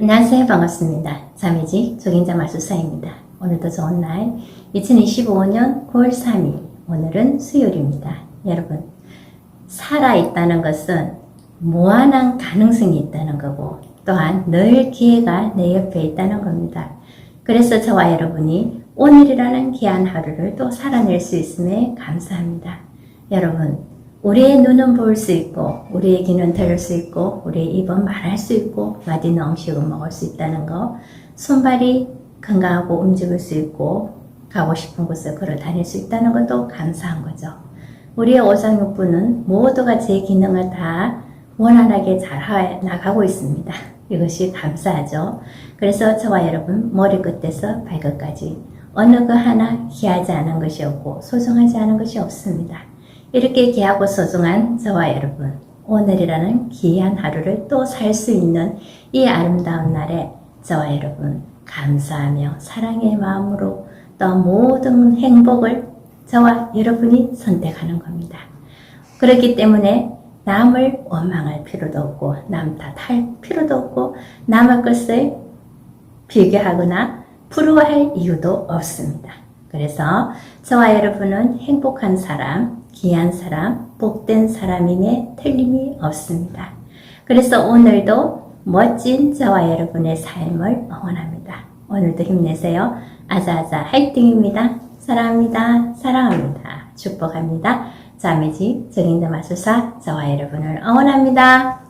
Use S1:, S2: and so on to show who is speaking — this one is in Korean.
S1: 안녕하세요. 반갑습니다. 자매직 조గిం자 마술사입니다. 오늘도 좋은 날 2025년 9월 3일 오늘은 수요일입니다. 여러분 살아있다는 것은 무한한 가능성이 있다는 거고 또한 늘 기회가 내 옆에 있다는 겁니다. 그래서 저와 여러분이 오늘이라는 귀한 하루를 또 살아낼 수 있음에 감사합니다. 여러분 우리의 눈은 볼 수 있고, 우리의 귀는 들을 수 있고, 우리의 입은 말할 수 있고, 마디는 음식을 먹을 수 있다는 거, 손발이 건강하고 움직일 수 있고, 가고 싶은 곳을 걸어 다닐 수 있다는 것도 감사한 거죠. 우리의 오장육부는 모두가 제 기능을 다 원활하게 잘 하- 나가고 있습니다. 이것이 감사하죠. 그래서 저와 여러분 머리끝에서 발끝까지 어느 그 하나 귀하지 않은 것이 없고 소중하지 않은 것이 없습니다. 이렇게 귀하고 소중한 저와 여러분, 오늘이라는 귀한 하루를 또 살 수 있는 이 아름다운 날에 저와 여러분, 감사하며 사랑의 마음으로 또 모든 행복을 저와 여러분이 선택하는 겁니다. 그렇기 때문에 남을 원망할 필요도 없고, 남 탓할 필요도 없고, 남의 것을 비교하거나 부러워할 이유도 없습니다. 그래서 저와 여러분은 행복한 사람, 귀한 사람, 복된 사람임에 틀림이 없습니다. 그래서 오늘도 멋진 저와 여러분의 삶을 응원합니다. 오늘도 힘내세요. 아자아자 화이팅입니다. 사랑합니다. 사랑합니다. 축복합니다. 자매지 정인대 마술사 저와 여러분을 응원합니다.